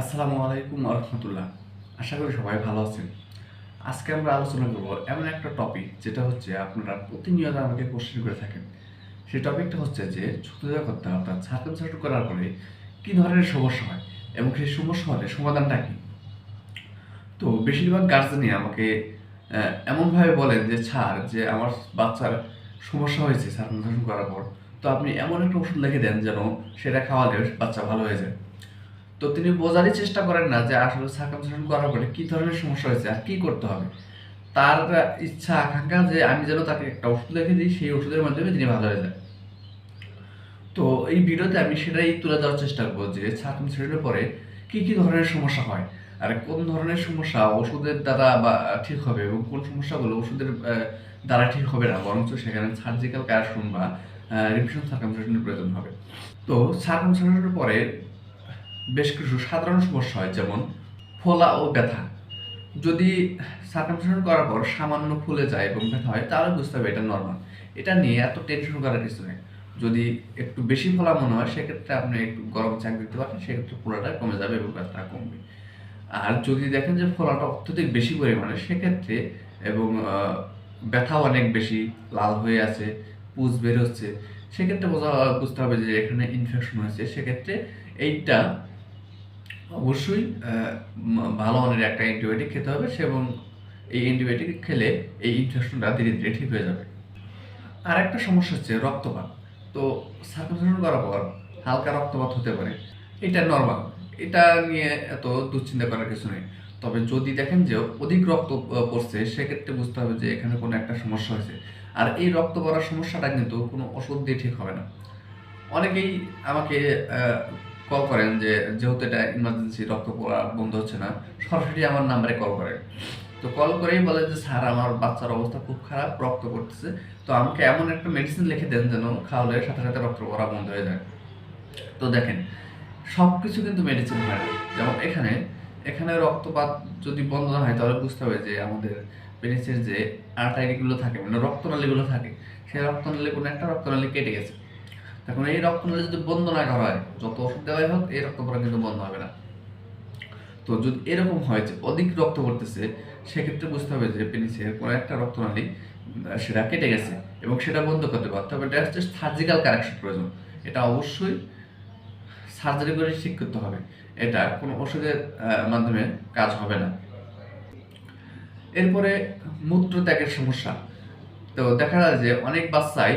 আসসালামু আলাইকুম রহমতুল্লাহ। আশা করি সবাই ভালো আছেন। আজকে আমরা আলোচনা করব এমন একটা টপিক যেটা হচ্ছে আপনারা প্রতিনিয়ত আমাকে কোশ্চেন করে থাকেন। সেই টপিকটা হচ্ছে যে করতে অর্থাৎ সার্কামসাইজ করার পরে কী ধরনের সমস্যা হয় এবং সেই সমস্যা হলে সমাধানটা কী? তো বেশিরভাগ গার্জেনই আমাকে এমনভাবে বলেন যে ছাড় যে আমার বাচ্চার সমস্যা হয়েছে সার্কামসাইজ করার পর, তো আপনি এমন একটা ওষুধ লিখে দেন যেন সেটা খাওয়ালে বাচ্চা ভালো হয়ে যায়। তো তিনি বোঝারই চেষ্টা করেন না যে আসলে সার্কামসাইজেশন করার পরে কি ধরনের সমস্যা হয়েছে আর কি করতে হবে। তার ইচ্ছা, আকাঙ্ক্ষা যে আমি যেন তাকে একটা ওষুধ লিখে দিই, সেই ওষুধের মাধ্যমে তিনি ভালো হয়ে যায় তো এই ভিডিওতে আমি সেটাই তুলে দেওয়ার চেষ্টা করব যে সার্কামসাইজেশনের পরে কি কি ধরনের সমস্যা হয় আর কোন ধরনের সমস্যা ওষুধের দ্বারা বা ঠিক হবে এবং কোন সমস্যাগুলো ওষুধের দ্বারা ঠিক হবে না, বরঞ্চ সেখানে সার্জিক্যাল কারেকশন বা রিভিশন সার্কামসাইজেশনের প্রয়োজন হবে। তো সার্কামসাইজেশনের পরে বেশ কিছু সাধারণ সমস্যা হয়, যেমন ফোলা ও ব্যথা। যদি সার্কামসাইজেশন করার পর সামান্য ফুলে যায় এবং ব্যথা হয়, তাহলে বুঝতে হবে এটা নর্মাল এটা নিয়ে এত টেনশন করার কিছু নেই। যদি একটু বেশি ফোলা মনে হয়, সেক্ষেত্রে আপনি একটু গরম চাক দিতে পারেন, সেক্ষেত্রে ফোলাটা কমে যাবে এবং ব্যথাটা কমবে। আর যদি দেখেন যে ফোলাটা অত্যধিক বেশি পরিমাণে, সেক্ষেত্রে এবং ব্যথা অনেক বেশি, লাল হয়ে আছে, পুজ বের হচ্ছে, সেক্ষেত্রে বোঝা, বুঝতে হবে যে এখানে ইনফেকশন হয়েছে, সেক্ষেত্রে এইটা অবশ্যই ভালো মানের একটা অ্যান্টিবায়োটিক খেতে হবে এবং এই অ্যান্টিবায়োটিক খেলে এই ইনফেকশনটা ধীরে ধীরে ঠিক হয়ে যাবে। আর একটা সমস্যা হচ্ছে রক্তপাত। তো সার্কামসাইজেশন করার পর হালকা রক্তপাত হতে পারে। এটা নর্মাল এটা নিয়ে এত দুশ্চিন্তা করার কিছু নেই। তবে যদি দেখেন যে অধিক রক্ত পড়ছে, সেক্ষেত্রে বুঝতে হবে যে এখানে কোনো একটা সমস্যা হয়েছে। আর এই রক্ত পড়ার সমস্যাটা কিন্তু কোনো ওষুধ দিয়ে ঠিক হবে না। অনেকেই আমাকে কল করেন যে, যেহেতু এটা ইমার্জেন্সি রক্ত পড়া বন্ধ হচ্ছে না, সরাসরি আমার নাম্বারে কল করেন। তো কল করেই বলে যে, স্যার, আমার বাচ্চার অবস্থা খুব খারাপ, রক্ত পড়তেছে। তো আমাকে এমন একটা মেডিসিন লিখে দেন যেন খাওয়ালে সাথে সাথে রক্ত পড়া বন্ধ হয়ে যায়। তো দেখেন সব কিছু কিন্তু মেডিসিন হয় না। যেমন এখানে এখানে রক্তপাত যদি বন্ধ না হয়, তাহলে বুঝতে হবে যে, আমাদের পেনিসের যে আর্টারিগুলো থাকে মানে রক্তনালীগুলো থাকে, সেই রক্তনালী কোনো একটা রক্তনালী কেটে গেছে। এখন এই রক্তনালী যদি বন্ধ না করা হয় যত ওষুধ দেওয়াই হোক এই রক্ত পড়া কিন্তু বন্ধ হবে না। তো যদি এরকম হয় যে অধিক রক্ত পড়তেছে সেক্ষেত্রে বুঝতে হবে যে পেনিসের কোনো একটা রক্তনালী আহ, সেটা কেটে গেছে এবং সেটা বন্ধ করতে পারতে হবে এটা সার্জিক্যাল কারেকশন প্রয়োজন। এটা অবশ্যই সার্জারি করে ঠিক করতে হবে। এটা কোনো ওষুধের মাধ্যমে কাজ হবে না। এরপরে মূত্র ত্যাগের সমস্যা। তো দেখা যায় যে অনেক বাচ্চাই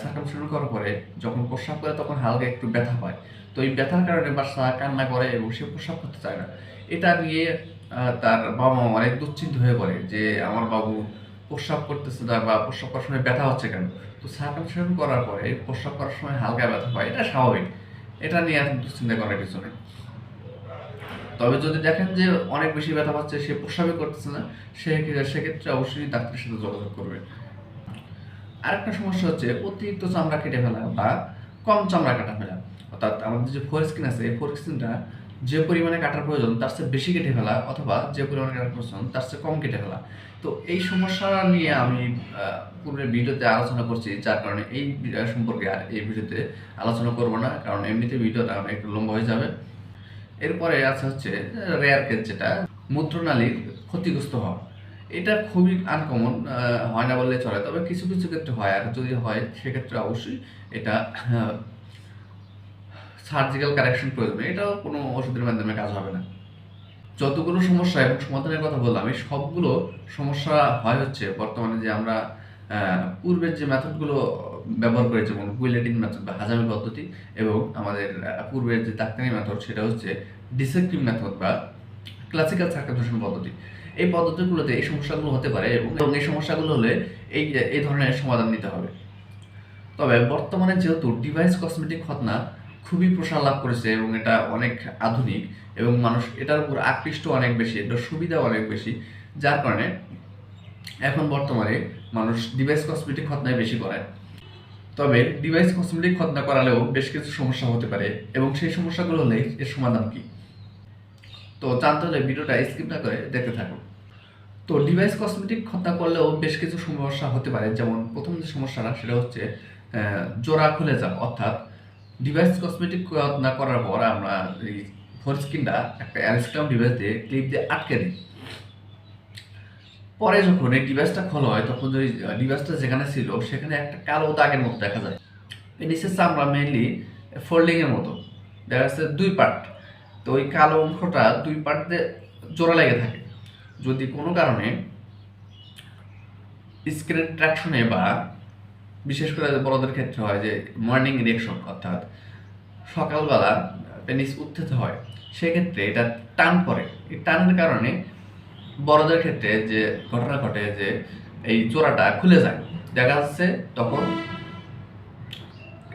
সার্কামসাইজেশন করার পরে যখন প্রস্রাব করে তখন হালকা একটু ব্যথা পায় তো এই ব্যথার কারণে বাচ্চা কান্না করে এবং সে প্রস্রাব করতে চায় না। এটা নিয়ে তার বাবা মা অনেক দুশ্চিন্ত হয়ে পড়ে যে আমার বাবু প্রস্রাব করতেছে না বা প্রস্রাব করার সময় ব্যথা হচ্ছে কেন? তো সার্কামসাইজেশন করার পরে প্রস্রাব করার সময় হালকা ব্যথা পায় এটা স্বাভাবিক। এটা নিয়ে এত দুশ্চিন্তা করার কিছু নেই। তবে যদি দেখেন যে অনেক বেশি ব্যথা পাচ্ছে, সে প্রস্রাবই করতেছে না, সে সেক্ষেত্রে অবশ্যই ডাক্তারের সাথে যোগাযোগ করবেন আরেকটা সমস্যা হচ্ছে অতিরিক্ত চামড়া কেটে ফেলা বা কম চামড়া কাটা ফেলা। অর্থাৎ আমাদের যে ফোর স্কিন আছে, এই ফোর স্কিনটা যে পরিমাণে কাটার প্রয়োজন, তার চেয়ে বেশি কেটে ফেলা অথবা যে পরিমাণে কাটার প্রয়োজন, তার চেয়ে কম কেটে ফেলা। তো এই সমস্যা নিয়ে আমি পূর্বের ভিডিওতে আলোচনা করছি, যার কারণে এই সম্পর্কে আর এই ভিডিওতে আলোচনা করব না, কারণ এমনিতে ভিডিওটা অনেক লম্বা হয়ে যাবে। এরপরে আছে হচ্ছে রেয়ার কেস যেটা, মূত্রনালীর ক্ষতিগ্রস্ত হওয়া। এটা খুবই আনকমন হয় না বললে চলে। তবে কিছু কিছু ক্ষেত্রে হয়। আর যদি হয়, সেক্ষেত্রে অবশ্যই এটা সার্জিক্যাল কারেকশন প্রয়োজন। এটাও কোনো ওষুধের মাধ্যমে কাজ হবে না। যতগুলো সমস্যা এবং সমাধানের কথা বললাম, এই সবগুলো সমস্যা হয় হচ্ছে বর্তমানে যে আমরা পূর্বের যে মেথডগুলো ব্যবহার করি, যেমন হুইলেটিং মেথড বা হাজামি পদ্ধতি এবং আমাদের পূর্বের যে ডাক্তারি মেথড, সেটা হচ্ছে ডিসেক্টিভ মেথড বা ক্লাসিক্যাল সার্কামসাইজেশন পদ্ধতি। এই পদ্ধতিগুলোতে এই সমস্যাগুলো হতে পারে এবং এবং এই সমস্যাগুলো হলে এই এই ধরনের সমাধান নিতে হবে। তবে বর্তমানে যেহেতু ডিভাইস কসমেটিক খতনা খুবই প্রসার লাভ করেছে এবং এটা অনেক আধুনিক এবং মানুষ এটার উপর আকৃষ্ট অনেক বেশি, এটার সুবিধা অনেক বেশি, যার কারণে এখন বর্তমানে মানুষ ডিভাইস কসমেটিক খতনায় বেশি করে। তবে ডিভাইস কসমেটিক খতনা করালেও বেশ কিছু সমস্যা হতে পারে এবং সেই সমস্যাগুলো হলে এর সমাধান কি? তো হলে ভিডিওটা স্কিপ না করে দেখতে থাকুন। তো ডিভাইস কসমেটিক খতনা করলেও বেশ কিছু সমস্যা হতে পারে। যেমন প্রথম যে সমস্যাটা, সেটা হচ্ছে জোড়া খুলে যাওয়া। অর্থাৎ ডিভাইস কসমেটিক খতনা করার পর আমরা এই ফোর স্ক্রিনটা একটা অ্যারিস্টাম ডিভাইস দিয়ে ক্লিপ দিয়ে আটকে দিই। পরে যখন এই ডিভাইসটা খোলা হয়, তখন ওই ডিভাইসটা যেখানে ছিল, সেখানে একটা কালো দাগের মতো দেখা যায়। এই নিচের চামড়া মেনলি ফোল্ডিংয়ের মতো। দেখা যাচ্ছে দুই পার্ট তো ওই কালো অংশটা দুই পার্ট জোড়া লেগে থাকে। যদি কোনো কারণে স্ক্রিনের ট্র্যাকশনে বা বিশেষ করে বড়দের ক্ষেত্রে হয় যে মর্নিং রিয়েকশন অর্থাৎ সকালবেলা পেনিস উত্থিত হয়, সেক্ষেত্রে এটা টান পড়ে। এই টানের কারণে বড়দের ক্ষেত্রে যে ঘটনা ঘটে যে এই চোরাটা খুলে যায়। দেখা যাচ্ছে তখন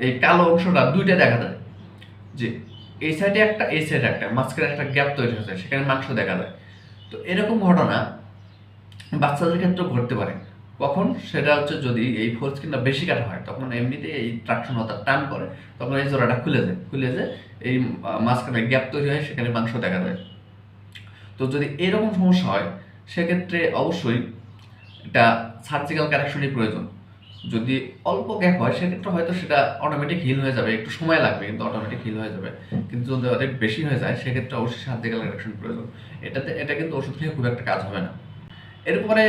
এই কালো অংশটা দুইটা দেখা যায়। যে এই সাইডে একটা, এই সাইডে একটা, মাঝখানে একটা গ্যাপ তৈরি হয়েছে সেখানে মাংস দেখা যায়। তো এরকম ঘটনা বাচ্চাদের ক্ষেত্রেও ঘটতে পারে। কখন? সেটা হচ্ছে যদি এই ফোর স্ক্রিনটা বেশি কাটা হয়, তখন এমনিতে এই ট্রাকশন অর্থাৎ টান করে তখন এই জোড়াটা খুলে যায়। খুলে যায় এই মাঝখানে গ্যাপ তৈরি হয়, সেখানে মাংস দেখা যায়। তো যদি এরকম সমস্যা হয়, সেক্ষেত্রে অবশ্যই এটা সার্জিক্যাল কারেকশনই প্রয়োজন। যদি অল্প গ্যাপ হয়, সেক্ষেত্রে হয়তো সেটা অটোমেটিক হিল হয়ে যাবে, একটু সময় লাগবে, কিন্তু অটোমেটিক হিল হয়ে যাবে। কিন্তু যদি অনেক বেশি হয়ে যায়, সেক্ষেত্রে অবশ্যই সার্জিক্যাল কারেকশন প্রয়োজন। এটাতে, এটা কিন্তু ওষুধ খেয়ে খুব একটা কাজ হবে না। এরপরে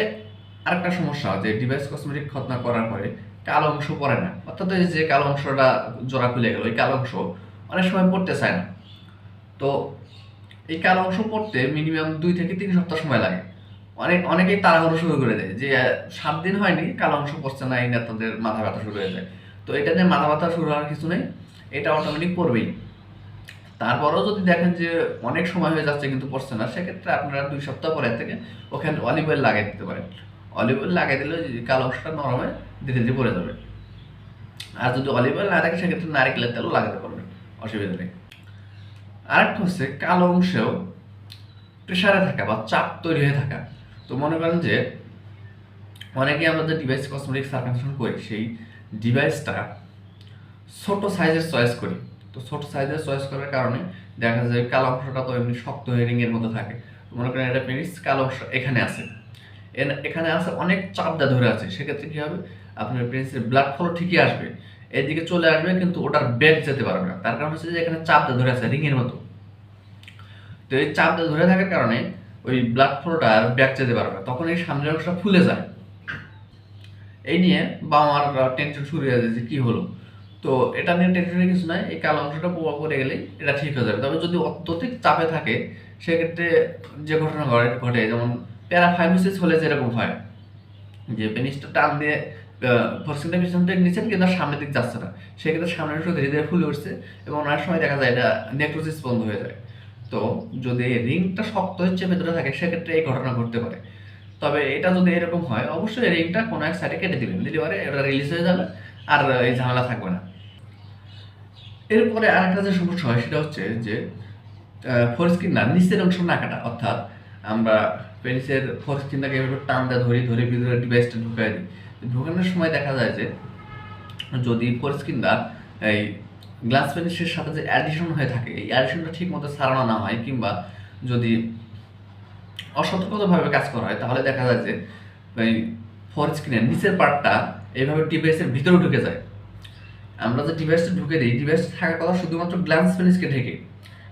আরেকটা সমস্যা, যে ডিভাইস কসমেটিক খতনা করার পরে কালো অংশ পড়ে না। অর্থাৎ এই যে কালো অংশটা জোড়া খুলে গেল ওই কালো অংশ অনেক সময় পড়তে চায় না। তো এই কালো অংশ পড়তে মিনিমাম দুই থেকে তিন সপ্তাহ সময় লাগে। অনেক, অনেকেই তাড়াহুড়ো শুরু করে দেয় যে, সাত দিন হয়নি, কালো অংশ পড়ছে না, এই না তাদের মাথা ব্যথা শুরু হয়ে যায়। তো এটা নিয়ে মাথা ব্যথা শুরু হওয়ার কিছু নেই, এটা অটোমেটিক পড়বেই। তারপরেও যদি দেখেন যে, অনেক সময় হয়ে যাচ্ছে কিন্তু পড়ছে না, সেক্ষেত্রে আপনারা দুই সপ্তাহ পরে থেকে ওখানে অলিভ অয়েল লাগিয়ে দিতে পারেন। অলিভ অয়েল লাগিয়ে দিলে কালো অংশটা নরমে ধীরে ধীরে পড়ে যাবে। আর যদি অলিভ অয়েল না থাকে, সেক্ষেত্রে নারিকেলের তেলও লাগাতে পারবেন, অসুবিধা নেই। আরেকটা হচ্ছে, কালো অংশেও প্রেশারে থাকা বা চাপ তৈরি হয়ে থাকা। তো মনে করেন যে অনেকে আমরা যে ডিভাইস কসমেটিক সার্কানশন করি, সেই ডিভাইসটা ছোট সাইজের চয়েস করি। তো ছোট সাইজের চয়েস করার কারণে দেখা যায় কালো অংশটা তো এমনি শক্ত রিংয়ের মতো থাকে। মনে করেন এটা পেনিস কালো অংশ এখানে আছে। এখানে আছে অনেক চাপ দা ধরে আছে। সেক্ষেত্রে কী হবে? আপনার পেনিসের ব্লাড ফ্লো ঠিকই আসবে। এদিকে চলে আসবে কিন্তু ওটার ব্যাক যেতে পারবে না। তার কারণ হচ্ছে যে এখানে চাপ দা ধরে আছে রিংয়ের মতো। তো এই চাপটা ধরে থাকার কারণে ওই ব্লাড ফ্লোটা আর ব্যাক যেতে পারবে তখন এই সামনের অংশটা ফুলে যায়। এই নিয়ে বাবা মার টেনশন শুরু হয়ে যায় যে কি হলো। তো এটা নিয়ে টেনশনের কিছু নয় এই কালো অংশটা পোয়া পড়ে গেলেই এটা ঠিক হয়ে যাবে। তবে যদি অত্যধিক চাপে থাকে, সেক্ষেত্রে যে ঘটনা ঘটে ঘটে, যেমন প্যারাফাইমিসিস হলে যেরকম হয়, যে পেনিসটা টান দিয়ে ফরসিনটা পিছন থেকে নিচ্ছেন কিন্তু সামনের দিক যাচ্ছে না। সেক্ষেত্রে সামনের অংশ ধীরে ধীরে ফুলে উঠছে এবং অনেক সময় দেখা যায় এটা নেক্রোসিস বন্ধ হয়ে যায়। যদি রিংটা শক্ত হচ্ছে, ভেতরে থাকে, সেক্ষেত্রে এই ঘটনা ঘটতে পারে। তবে এটা যদি এরকম হয়, অবশ্যই রিংটা কোনো এক সাইডে কেটে দিবেন। দিলে পরে এটা রিলিজ হয়ে যাবে আর এই ঝামেলা থাকবে না। এরপরে আরেকটা যে সমস্যা হয়, সেটা হচ্ছে যে ফোর স্কিন না, নিচের অংশ না কাটা, অর্থাৎ আমরা পেনিসের ফোর স্কিনটাকে এভাবে টান দেওয়া ধরি, ধরে ভিতরে ডিভাইসটা ঢুকাই দিই। ঢুকানোর সময় দেখা যায় যে, যদি ফোর স্কিনটা এই গ্লাস পেনিসের সাথে যে অ্যাডিশন হয়ে থাকে, এই অ্যাডিশনটা ঠিক মতো সারানো না হয় কিংবা যদি অসতর্কভাবে কাজ করা হয়, তাহলে দেখা যায় যে, এই ফোর স্ক্রিনের নিচের পার্টটা এইভাবে ডিভাইসের ভিতরে ঢুকে যায়। আমরা যে ডিভাইসটা ঢুকে দিই ডিভাইস থাকার কথা শুধুমাত্র গ্লান্স পেনিসকে ঢেকে।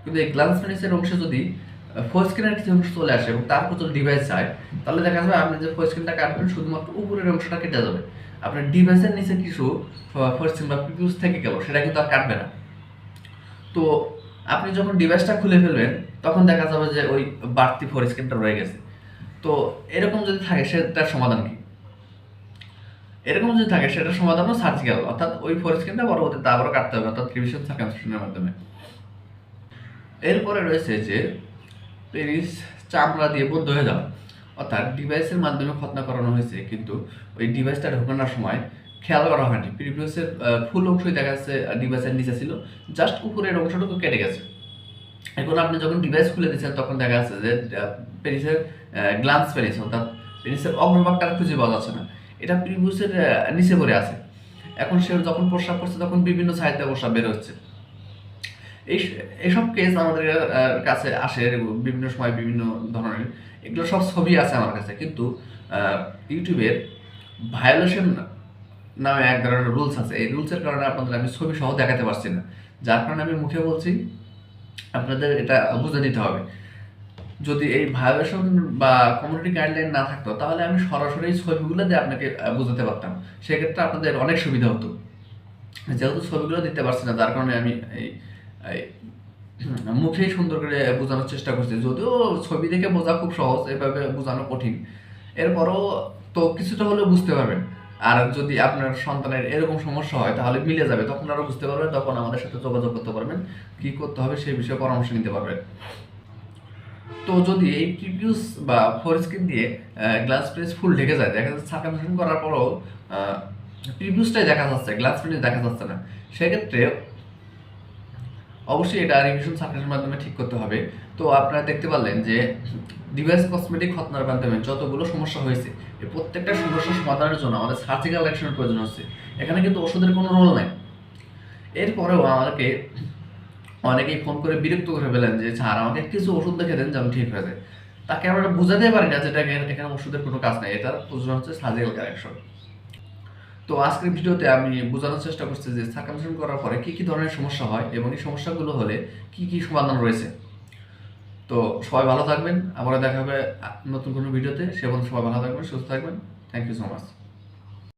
কিন্তু এই গ্লান্স পেনিসের অংশে যদি ফোর স্ক্রিনের কিছু অংশ চলে আসে এবং তারপর যদি ডিভাইস যায়, তাহলে দেখা যাবে আপনি যে ফোর স্ক্রিনটা কাটবেন, শুধুমাত্র উপরের অংশটা কেটে যাবে। আপনার ডিভাইসের নিচে কিছু ফোর স্ক্রিন বা পিপিউস থেকে গেল, সেটা কিন্তু আর কাটবে না। তো আপনি যখন ডিভাইসটা খুলে ফেলবেন, তখন দেখা যাবে যে ওই বাড়তি ফোর স্ক্রিনটা রয়ে গেছে। তো এরকম যদি থাকে সেটার সমাধান কি? এরকম যদি থাকে সেটার সমাধানও সার্জিক্যাল অর্থাৎ ওই ফোর স্ক্রিনটা পরবর্তীতে আবারও কাটতে হবে, অর্থাৎ রিভিশন সার্কামস্টেশনের মাধ্যমে। এরপরে রয়েছে যে পেরিস চামড়া দিয়ে বদ্ধ হয়ে যাওয়া অর্থাৎ ডিভাইসের মাধ্যমে খতনা করানো হয়েছে, কিন্তু ওই ডিভাইসটা ঢোকানোর সময় খেয়াল করা হয়নি। প্রিভিয়াসের ফুল অংশই দেখা যাচ্ছে ডিভাইসের নিচে ছিল জাস্ট উপরের অংশটুকু কেটে গেছে। এখন আপনি যখন ডিভাইস খুলে দিচ্ছেন, তখন দেখা যাচ্ছে যে পেনিসের গ্লান্স পেনিস অর্থাৎ পেনিসের অগ্রভাগটা খুঁজে পাওয়া যাচ্ছে না। এটা প্রিভিয়াসের নিচে পড়ে আছে। এখন সে যখন প্রস্রাব করছে, তখন বিভিন্ন সাইডে প্রস্রাব বের হচ্ছে। এই এইসব কেস আমাদের কাছে আসে, বিভিন্ন সময় বিভিন্ন ধরনের। এগুলো সব ছবি আছে আমার কাছে, কিন্তু ইউটিউবের ভায়োলেশন নামে এক ধরনের রুলস আছে। এই রুলসের কারণে আপনাদের আমি ছবি সহ দেখাতে পারছি না। যার কারণে আমি মুখে বলছি, আপনাদের এটা বুঝে নিতে হবে। যদি এই ভায়োলেশন বা কমিউনিটি গাইডলাইন না থাকতো, তাহলে আমি সরাসরি ছবিগুলো দিয়ে আপনাকে বোঝাতে পারতাম। সেক্ষেত্রে আপনাদের অনেক সুবিধা হতো। যেহেতু ছবিগুলো দিতে পারছি না, যার কারণে আমি এই মুখেই সুন্দর করে বোঝানোর চেষ্টা করছি। যদিও ছবি দেখে বোঝা খুব সহজ, এভাবে বোঝানো কঠিন। এরপরও তো কিছুটা হলেও বুঝতে পারবেন। আর যদি আপনার সন্তানের এরকম সমস্যা হয়, তাহলে মিলে যাবে। তখন আরও বুঝতে পারবেন, তখন আমাদের সাথে যোগাযোগ করতে পারবেন, কি করতে হবে সেই বিষয়ে পরামর্শ নিতে পারবেন। তো যদি এই প্রিভিউস বা ফোর স্ক্রিন দিয়ে গ্লাস প্লেস ফুল ঢেকে যায়, দেখা যাচ্ছে সার্কামশন করার পরও প্রিভিউসটাই দেখা যাচ্ছে, গ্লাস প্লেস দেখা যাচ্ছে না। সেক্ষেত্রে অবশ্যই এটা রিভিশন সার্কাসের মাধ্যমে ঠিক করতে হবে। তো আপনারা দেখতে পারলেন যে ডিভাইস কসমেটিক খতনার মাধ্যমে যতগুলো সমস্যা হয়েছে এই প্রত্যেকটা সমস্যা সমাধানের জন্য আমাদের সার্জিক্যাল অ্যাকশনের প্রয়োজন হচ্ছে। এখানে কিন্তু ওষুধের কোনো রোল নাই। এরপরেও আমাদেরকে অনেকেই ফোন করে বিরক্ত করে ফেলেন যে, স্যার, আমাকে কিছু ওষুধ লিখে দেন যেন ঠিক হয়ে যায় তাকে আমরা বোঝাতে পারি না যেটা এখানে ওষুধের কোনো কাজ নাই। এটার প্রয়োজন হচ্ছে সার্জিক্যাল কারেকশন তো আজকের ভিডিওতে আমি বোঝানোর চেষ্টা করছি যে সার্কামশন করার পরে কী কী ধরনের সমস্যা হয় এবং এই সমস্যাগুলো হলে কি কি সমাধান রয়েছে। তো সবাই ভালো থাকবেন আবার দেখা হবে নতুন কোনো ভিডিওতে। সে সবাই ভালো থাকবেন, সুস্থ থাকবেন। Thank you so much